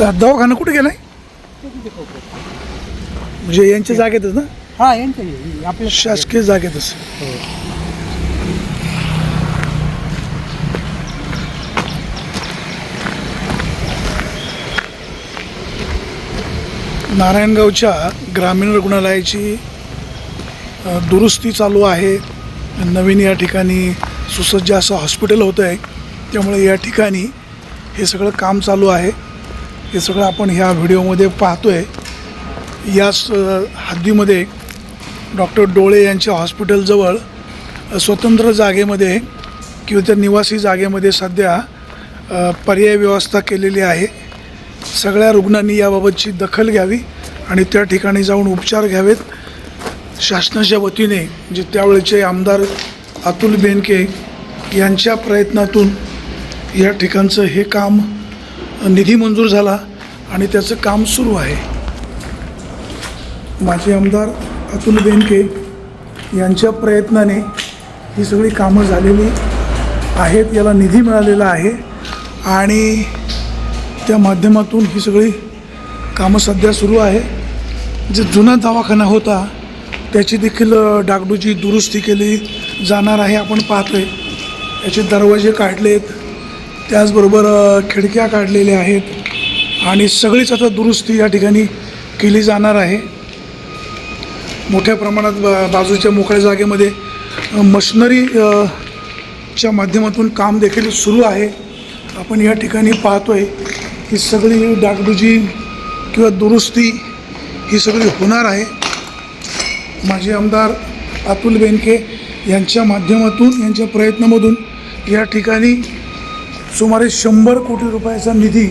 दवाखाना कुठे गेलाय? म्हणजे यांच्या जागेतच ना? हा यांचं हे, आपलं शासकीय जागेतच. नारायणगावच्या ग्रामीण रुग्णालयाची दुरुस्ती चालू आहे. नवीन या ठिकाणी सुसज्ज असं हॉस्पिटल होतं आहे त्यामुळे या ठिकाणी हे सगळं काम चालू आहे. हे सगळं आपण ह्या व्हिडिओमध्ये पाहतो आहे याच हद्दीमध्ये डॉक्टर डोळे यांच्या हॉस्पिटलजवळ स्वतंत्र जागेमध्ये किंवा त्या निवासी जागेमध्ये सध्या पर्याय व्यवस्था केलेली आहे. सगळ्या रुग्णांनी याबाबतची दखल घ्यावी आणि त्या ठिकाणी जाऊन उपचार घ्यावेत. शासनाच्या वतीने जे त्यावेळेचे आमदार अतुल बेनके यांच्या प्रयत्नातून या ठिकाणचं हे काम निधी मंजूर झाला. आणि त्याचं काम सुरू आहे. माजी आमदार अतुल बेनके यांच्या प्रयत्नाने ही सगळी कामं झालेली आहेत याला निधी मिळालेला आहे आणि त्या माध्यमातून ही सगळी कामं सध्या सुरू आहे. जे जुना दवाखाना होता त्याची देखील डागडूची दुरुस्ती केली जाणार आहे आपण पाहतोय. याचे दरवाजे काढलेत त्याचबरोबर खिडक्या काढलेल्या आहेत. आणि सगळीच आता दुरुस्ती या ठिकाणी केली जाणार आहे. मोठ्या प्रमाणात बा- बाजूच्या मोकळ्या जागेमध्ये अ, मशिनरी च्या माध्यमातून काम देखील सुरू आहे. आपण या ठिकाणी पाहतोय ही सगळी डागडुजी किंवा दुरुस्ती ही सगळी होणार आहे. माजी आमदार अतुल बेनके यांच्या माध्यमातून यांच्या प्रयत्नामधून या ठिकाणी सुमारे शंभर कोटी रुपयाचा निधी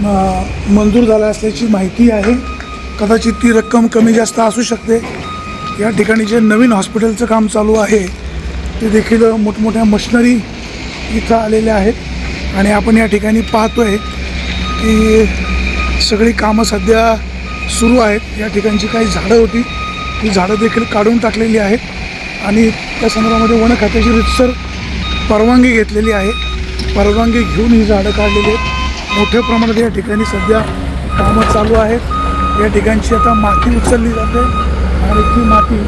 मंजूर झाला असल्याची माहिती आहे. कदाचित ती रक्कम कमी जास्त असू शकते. या ठिकाणी जे नवीन हॉस्पिटलचं काम चालू आहे ते देखील मोठमोठ्या मशिनरी इथं आलेल्या आहेत. आणि आपण या ठिकाणी पाहतो आहे की सगळी कामं सध्या सुरू आहेत. या ठिकाणची काही झाडं होती. ती झाडं देखील काढून टाकलेली आहेत. आणि त्या संदर्भामध्ये वन खात्याची रितसर परवानगी घेतलेली आहे. परवानगी घेऊन ही झाडं काढलेली आहेत. मोठ्या प्रमाणात या ठिकाणी सध्या कामं चालू आहेत. या ठिकाणची आता माती उचलली जाते आणि ती माती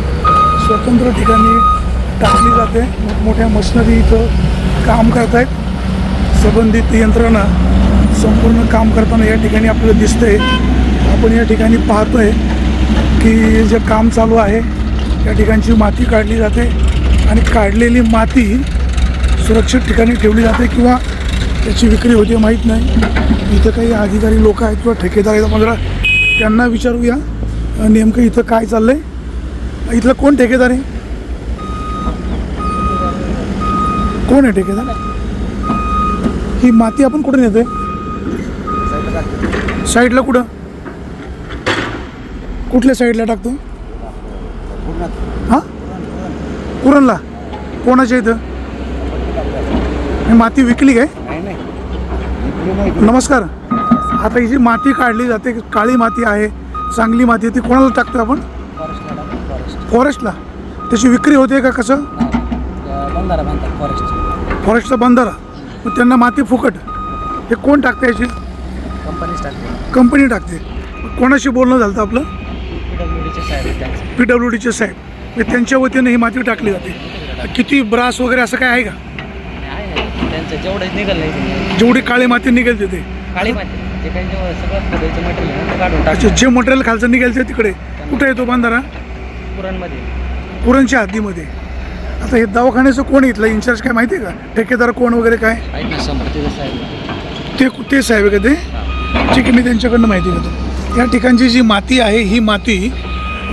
स्वतंत्र ठिकाणी टाकली जाते. मोठमोठ्या मशिनरी इथं काम करत आहेत संबंधित यंत्रणा संपूर्ण काम करताना या ठिकाणी आपल्याला दिसतंय. आपण या ठिकाणी पाहतोय की जे काम चालू आहे या ठिकाणची माती काढली जाते आणि काढलेली माती सुरक्षित ठिकाणी ठेवली जाते किंवा त्याची विक्री होते माहीत नाही. इथं काही अधिकारी लोक आहेत किंवा ठेकेदार आहेत आपण जरा त्यांना विचारूया. नेमकं इथं काय चाललं आहे इथलं कोण ठेकेदार आहे? कोण आहे ठेकेदार? ही माती आपण कुठे नेतोय? साईडला कुठं? कुठल्या साईडला टाकतो? हां? कुरणला? कोणाच्या इथं? माती विकली काय नाही नाही इकडे नाही नमस्कार. आता ही जी माती काढली जाते काळी माती आहे चांगली माती आहे ती कोणाला टाकतो आपण? फॉरेस्टला. त्याची विक्री होते का कसं? फॉरेस्टचा बंधारा. मग त्यांना माती फुकट. हे कोण टाकते याची? टाकते कंपनी टाकते. कोणाशी बोलणं झालं होतं आपलं? पी डब्ल्यू डीचे साहेब. म्हणजे त्यांच्या वतीने ही माती टाकली जाते. किती ब्रास वगैरे असं काय आहे का? त्यांचं जेवढं निघाल नाही जेवढी काळी माती निघेल तिथे काळी माती. जे काही जेव्हा सगळं खोदायचं मटेरियल ते काढून अच्छा टाकतो जे मटेरियल खालचं निघेल ते तिकडे कुठे येतो बंधारा? पुरणमध्ये. कुरणच्या हद्दीमध्ये आता हे दवाखान्याचं कोण इथलं? इन्चार्ज काय माहिती आहे का? ठेकेदार कोण वगैरे काय? आहेत ना ते ते साहेब आहे का ते? ठीक आहे मी त्यांच्याकडनं माहिती घेतो. या ठिकाणची जी माती आहे ही माती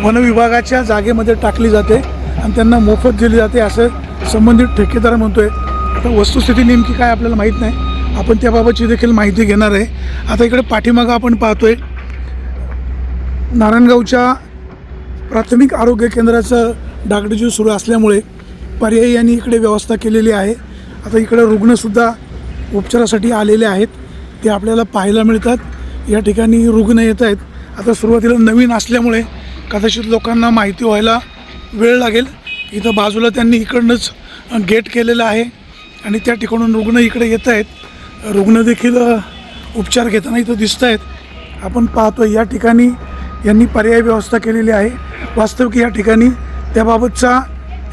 वन विभागाच्या जागेमध्ये टाकली जाते आणि त्यांना मोफत दिली जाते असं संबंधित ठेकेदार म्हणतोय. आता वस्तुस्थिती नेमकी काय आपल्याला माहीत नाही. आपण त्याबाबतची देखील माहिती घेणार आहे. आता इकडे पाठीमागं आपण पाहतोय नारायणगावच्या प्राथमिक आरोग्य केंद्राचं डागडूजी सुरू असल्यामुळे पर्यायी यांनी इकडे व्यवस्था केलेली आहे. आता इकडे रुग्णसुद्धा उपचारासाठी आलेले आहेत. ते आपल्याला पाहायला मिळतात. या ठिकाणी रुग्ण येत आहेत. आता सुरुवातीला नवीन असल्यामुळे कदाचित लोकांना माहिती व्हायला वेळ लागेल. इथं बाजूला त्यांनी इकडनंच गेट केलेलं आहे. आणि त्या ठिकाणून रुग्ण इकडे येत आहेत. रुग्ण देखील उपचार घेताना इथं दिसत आहेत. आपण पाहतो या ठिकाणी यांनी पर्यायी व्यवस्था केलेली आहे. वास्तविक या ठिकाणी त्याबाबतचा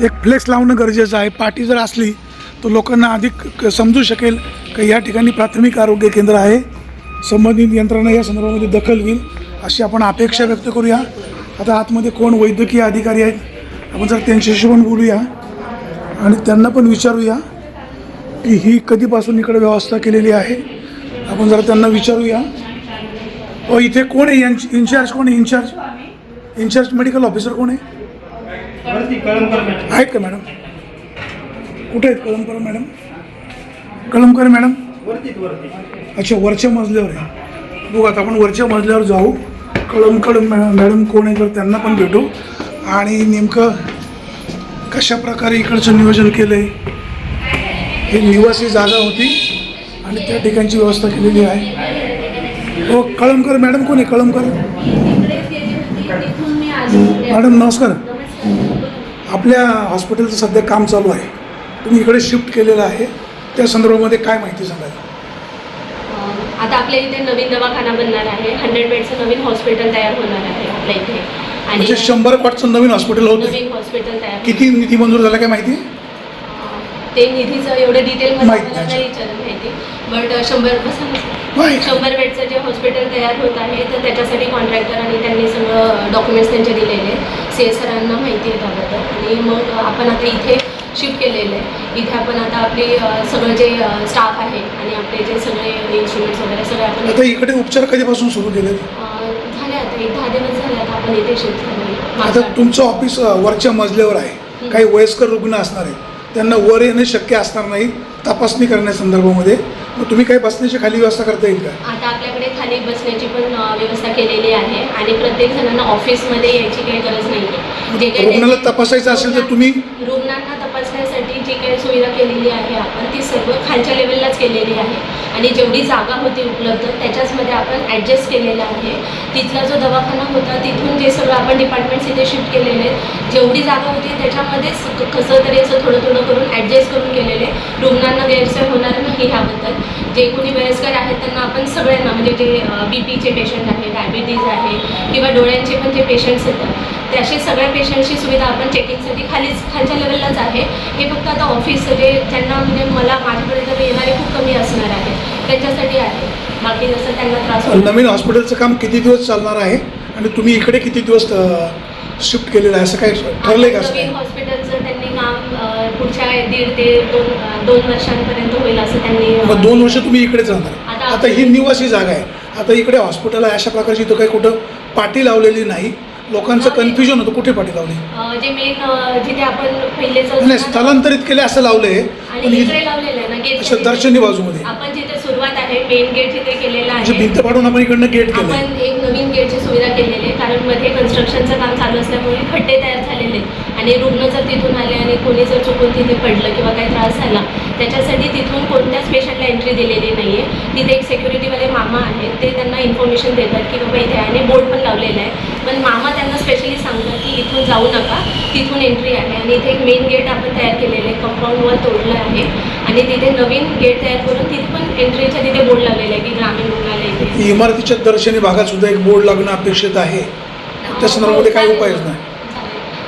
एक फ्लेक्स लावणं गरजेचं आहे. पाठी जर असली तर लोकांना अधिक क- समजू शकेल की या ठिकाणी प्राथमिक आरोग्य केंद्र आहे. संबंधित यंत्रणा या संदर्भामध्ये दखल घेईल अशी आपण अपेक्षा व्यक्त करूया. आता आतमध्ये कोण वैद्यकीय अधिकारी आहेत आपण जर त्यांच्याशी पण बोलूया आणि त्यांना पण विचारूया. की ही कधीपासून इकडे व्यवस्था केलेली आहे? आपण जरा त्यांना विचारूया. इथे कोण आहे? यांची इन्चार्ज कोण आहे? इन्चार्ज इन्चार्ज मेडिकल ऑफिसर कोण आहे? आहेत का मॅडम? कुठे आहेत कळमकर मॅडम? कळमकर मॅडम? अच्छा वरच्या मजल्यावर आहे. बघू आता आपण वरच्या मजल्यावर जाऊ. कळमकड मॅ- मॅडम कोण आहे तर त्यांना पण भेटू. आणि नेमकं कशा प्रकारे इकडचं नियोजन केलं आहे ही निवासी जागा होती आणि त्या ठिकाणची व्यवस्था केलेली आहे. हो कळमकर मॅडम कोण आहे? कळमकर? मॅडम नमस्कार. आपल्या हॉस्पिटलचं सध्या काम चालू आहे. तुम्ही इकडे शिफ्ट केलेलं आहे. त्या संदर्भामध्ये काय माहिती सांगाल? आता आपल्या इथे नवीन दवाखाना बनणार आहे. हंड्रेड बेडचं नवीन हॉस्पिटल तयार होणार आहे आपल्या इथे. आणि म्हणजे शंभर कॉटचं नवीन हॉस्पिटल होतं. नवीन हॉस्पिटल तयार किती निधी मंजूर झाला काय माहिती? ते निधीचं एवढं डिटेलमध्ये माहीत मला नाही. नाही माहिती. बट शंभर नाही. शंभर बेडचं जे हॉस्पिटल तयार होत आहे तर त्याच्यासाठी कॉन्ट्रॅक्टर आणि त्यांनी सगळं डॉक्युमेंट्स त्यांचे दिलेले सी एस सरांना माहिती आहे त्याबद्दल. आणि मग आपण आता इथे शिफ्ट केलेलं आहे. इथे आपण आता आपली अं, सगळं जे स्टाफ आहे आणि आपले जे सगळे इन्स्ट्रुमेंट्स वगैरे सगळे आपण आता इकडे उपचार कधीपासून सुरू केले अं, झाले आता एक दहा दिवस झाले आता आपण इथे शिफ्ट झालो आता तुमचं ऑफिस अ, वरच्या मजल्यावर आहे. काही वयस्कर रुग्ण असणार आहेत. त्यांना वर येणे शक्य असणार नाही तपासणी करण्यासंदर्भामध्ये मग तुम्ही काही बसण्याची खाली व्यवस्था करता येईल का? आता आपल्याकडे खाली बसण्याची पण व्यवस्था केलेली आहे आणि प्रत्येक जणांना ऑफिसमध्ये यायची काही गरज नाही आहे जे काही रुग्णाला तपासायचं असेल तर तुम्ही रुग्णांना तपासण्यासाठी जी काही सुविधा केलेली आहे आपण ती सर्व खालच्या लेवललाच केलेली आहे. आणि जेवढी जागा होती उपलब्ध त्याच्याचमध्ये आपण ॲडजस्ट केलेलं आहे. तिथला जो दवाखाना होता तिथून जे सगळं आपण डिपार्टमेंट्स इथे शिफ्ट केलेले आहेत जेवढी जागा होती त्याच्यामध्येच कसं तरी असं थोडं थोडं करून ॲडजस्ट करून केलेले रुग्णांना गैरसोय होणार नाही ह्याबद्दल. जे कोणी वयस्कर आहेत त्यांना आपण सगळ्यांना म्हणजे जे बी पीचे पेशंट आहे डायबिटीज आहे किंवा डोळ्यांचे पण जे पेशंट्स येतात ते सगळ्या पेशंटची सुविधा आपण चेकिंगसाठी खालीच खालच्या लेवललाच आहे. हे फक्त आता ऑफिस जे त्यांना म्हणजे मला माझ्यापर्यंत येणारे खूप कमी असणार आहे त्यांच्यासाठी आहे. बाकी जसं त्यांना त्रास नवीन हॉस्पिटलचं काम किती दिवस चालणार आहे? आणि तुम्ही इकडे किती दिवस शिफ्ट केलेलं आहे? असं काय ठरलंय का? नवीन? हॉस्पिटलचं त्यांनी काम पुढच्या दीड ते दोन दोन वर्षांपर्यंत होईल असं त्यांनी मग दोन वर्ष तुम्ही इकडेच राहणार आता ही निवासी जागा आहे. आता इकडे हॉस्पिटल आहे अशा प्रकारची इथं काही कुठं पाटी लावलेली नाही. लोकांचं कन्फ्युजन होतं कुठे पाटी लावली? अ, जे मेन जिथे आपण पहिलेच नाही स्थलांतरित केले असं लावलंय आणि पण इकडे ही लावलेलं आहे ना दर्शनी बाजूमध्ये. आपण सुरुवात आहे. मेन गेट जिथे केलेलं म्हणजे आहे. भिंत पाडून आपण इकडनं गेट आपण एक नवीन गेटची सुविधा केलेली आहे. कारण मध्ये कन्स्ट्रक्शनचं काम चालू असल्यामुळे खड्डे तयार झालेले आहेत आणि रुग्ण जर तिथून आले आणि कोणी जर चुकून तिथे पडलं किंवा काही त्रास झाला त्याच्यासाठी तिथून कोणत्याच पेशंटला एंट्री दिलेली नाही आहे तिथे एक सेक्युरिटीवाले मामा आहेत ते त्यांना इन्फॉर्मेशन देतात की बाबा इथे आणि बोर्ड पण लावलेला आहे. पण मामा त्यांना स्पेशली सांगतात की इथून जाऊ नका तिथून एंट्री आहे. आणि इथे एक मेन गेट आपण तयार केलेलं आहे कंपाऊंड वॉल तोडलं आहे. आणि तिथे नवीन गेट तयार करून तिथे पण एंट्रीच्या तिथे बोर्ड लावलेला आहे की ग्रामीण रुग्णालय इमारतीच्या दर्शनी भागात सुद्धा एक बोर्ड लागणं अपेक्षित आहे. त्या संदर्भामध्ये काही उपायच नाही.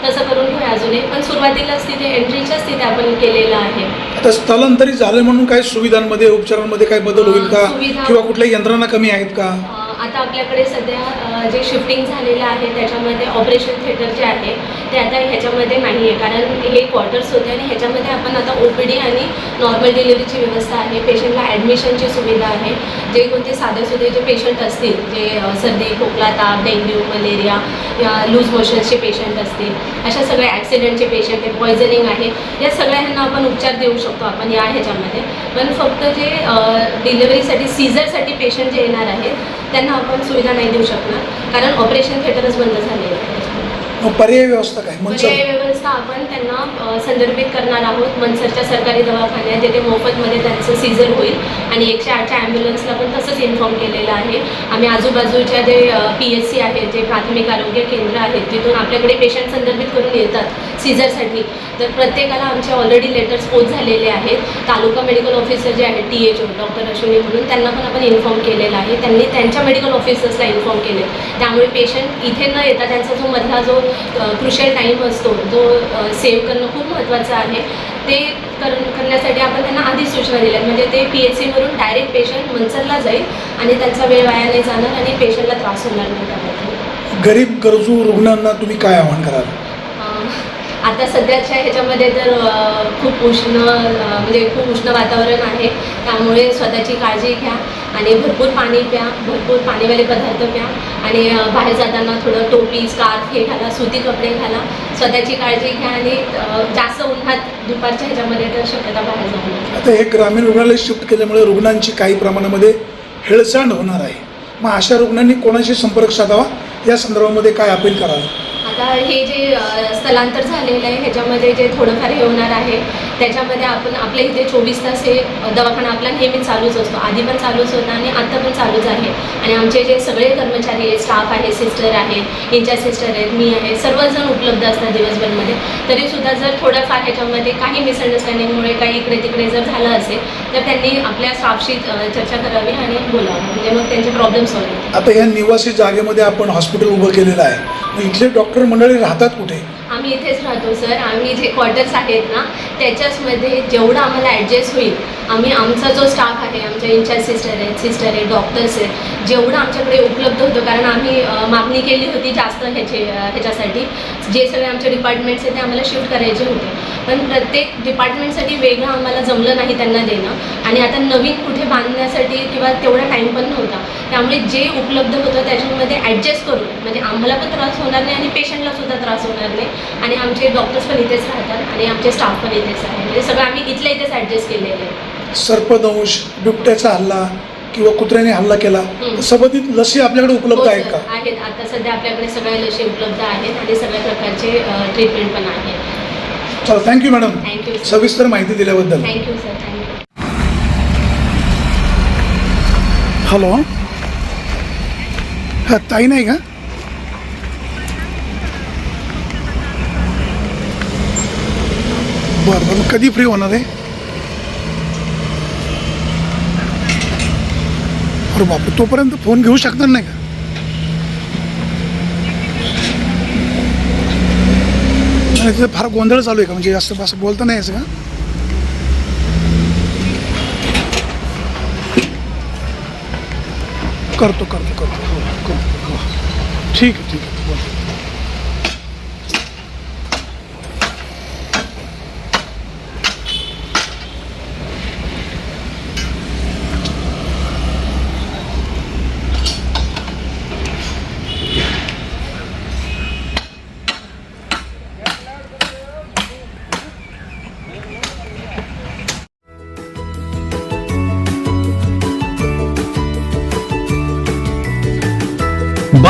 तसं करून घेऊया अजूनही पण सुरुवातीलाच तिथे एंट्रीच्याच तिथे आपण केलेलं आहे. आता स्थलांतरित झालं म्हणून काही सुविधांमध्ये उपचारांमध्ये काही बदल होईल का? सुविधा- किंवा कुठल्याही यंत्रणा कमी आहेत का? अ, आता आपल्याकडे सध्या अ, जे शिफ्टिंग झालेलं आहे त्याच्यामध्ये ऑपरेशन थिएटर जे आहे ते आता ह्याच्यामध्ये नाही आहे कारण हे क्वार्टर्स होते आणि ह्याच्यामध्ये आपण आता ओ पी डी आणि नॉर्मल डिलिव्हरीची व्यवस्था आहे. पेशंटला ॲडमिशनची सुविधा आहे. जे कोणते साधे सुधे जे पेशंट असतील जे सर्दी खोकला ताप डेंग्यू मलेरिया या लूज मोशन्सचे पेशंट असतील अशा सगळ्या ॲक्सिडेंटचे पेशंट आहे पॉयझनिंग आहे या सगळ्यांना आपण उपचार देऊ शकतो आपण या ह्याच्यामध्ये. पण फक्त जे डिलिव्हरीसाठी सीझरसाठी पेशंट जे येणार आहेत त्यांना आपण सुविधा नाही देऊ शकणार कारण ऑपरेशन थिएटरच बंद झालेलं आहे. मग पर्यायी व्यवस्था काय? पर्यायी व्यवस्था आपण त्यांना संदर्भित करणार आहोत मनसरच्या सरकारी दवाखान्यात जेथे मोफतमध्ये त्यांचं सीझर होईल. आणि एकशे आठच्या ॲम्ब्युलन्सला पण तसंच इन्फॉर्म केलेलं आहे. आम्ही आजूबाजूच्या जे पी एस सी आहेत जे प्राथमिक आरोग्य केंद्र आहेत जिथून आपल्याकडे पेशंट संदर्भित करून येतात. सीझरसाठी तर प्रत्येकाला आमचे ऑलरेडी लेटर्स पोच झालेले आहेत. तालुका मेडिकल ऑफिसर जे आहेत T H O doctor Ashwini म्हणून त्यांना पण आपण इन्फॉर्म केलेला आहे. त्यांनी त्यांच्या मेडिकल ऑफिसर्सला इन्फॉर्म केले त्यामुळे पेशंट इथे न येता त्यांचा जो मधला जो क्रुशल टाईम असतो जो सेव्ह करणं खूप महत्त्वाचं आहे. ते कर करण्यासाठी आपण त्यांना आधीच सूचना दिल्या म्हणजे ते पी एच सीवरून डायरेक्ट पेशंट मनसरला जाईल आणि त्यांचा वेळ वाया नाही जाणार आणि पेशंटला त्रास होणार नाही त्यामध्ये. गरीब गरजू रुग्णांना तुम्ही काय आव्हान कराल? आता सध्याच्या ह्याच्यामध्ये तर खूप उष्ण म्हणजे खूप उष्ण वातावरण आहे. त्यामुळे स्वतःची काळजी घ्या आणि भरपूर पाणी प्या भरपूर पाणीवाले पदार्थ प्या आणि बाहेर जाताना थोडं टोपी स्कार्फ हे घाला सुती कपडे घाला. स्वतःची काळजी घ्या आणि जास्त उन्हात दुपारच्या ह्याच्यामध्ये तर शक्यता बाहेर जाऊ आता हे ग्रामीण रुग्णालय शिफ्ट केल्यामुळे रुग्णांची काही प्रमाणामध्ये हेळसांड होणार आहे. मग अशा रुग्णांनी कोणाशी संपर्क साधावा? या संदर्भामध्ये काय अपील करावं? आता हे जे स्थलांतर झालेलं आहे ह्याच्यामध्ये जे थोडंफार हे होणार आहे त्याच्यामध्ये आपण आपल्या इथे चोवीस तास हे दवाखाना आपला नेहमी चालूच असतो. आधी पण चालूच होता आणि आता पण चालूच आहे. आणि आमचे जे सगळे कर्मचारी आहेत स्टाफ आहे सिस्टर आहे यांच्या सिस्टर आहेत मी आहे सर्वजण उपलब्ध असतात दिवसभरमध्ये. तरीसुद्धा जर थोडंफार ह्याच्यामध्ये काही मिसअंडरस्टँडिंगमुळे काही इकडे तिकडे जर झालं असेल तर त्यांनी आपल्या स्टाफशी चर्चा करावी आणि बोलावं. म्हणजे मग त्यांचे प्रॉब्लेम सॉल्व्ह आता या निवासी जागेमध्ये आपण हॉस्पिटल उभं केलेलं आहे. मग इथले डॉक्टर मंडळी राहतात कुठे? आम्ही इथेच राहतो सर. आम्ही जे क्वार्टर्स आहेत ना त्याच्याचमध्ये जेवढं आम्हाला ॲडजस्ट होईल आम्ही आमचा जो स्टाफ आहे आमच्या इंचार्ज सिस्टर आहेत सिस्टर आहेत डॉक्टर्स आहेत जेवढं आमच्याकडे उपलब्ध होतं कारण आम्ही मागणी केली होती जास्त ह्याचे ह्याच्यासाठी. जे सगळे आमचे डिपार्टमेंट्स आहेत ते आम्हाला शिफ्ट करायचे होते. पण प्रत्येक डिपार्टमेंटसाठी वेगळं आम्हाला जमलं नाही त्यांना देणं. आणि आता नवीन कुठे बांधण्यासाठी किंवा तेवढा टाईम पण नव्हता. त्यामुळे जे उपलब्ध होतं त्याच्यामध्ये ॲडजस्ट करून म्हणजे आम्हाला पण त्रास होणार नाही आणि पेशंटला सुद्धा त्रास होणार नाही. आणि आमचे डॉक्टर्स पण इथेच राहतात आणि आमचे स्टाफ पण इथेच आहे म्हणजे सगळं आम्ही इथल्या इथेच ॲडजस्ट केलेलं आहे. सर्पदंश बिबट्याचा हल्ला किंवा कुत्र्याने हल्ला केला हं. संबंधित लसी आपल्याकडे हो, उपलब्ध आहेत सर, का? आहेत. आता सध्या आपल्याकडे सगळ्या लशी उपलब्ध आहेत आणि सगळ्या प्रकारचे ट्रीटमेंट पण आहेत. चला थँक्यू मॅडम थँक्यू सविस्तर माहिती दिल्याबद्दल. थँक्यू सर थँक्यू हॅलो हा ताई नाही का? बरं बरं. कधी फ्री होणार आहे? अरे बापरे तोपर्यंत फोन घेऊ शकणार नाही का? नाही तिथे फार गोंधळ चालू आहे का? म्हणजे जास्त असं बोलता नाही यायचं का? करतो करतो करतो. ठीक आहे ठीक आहे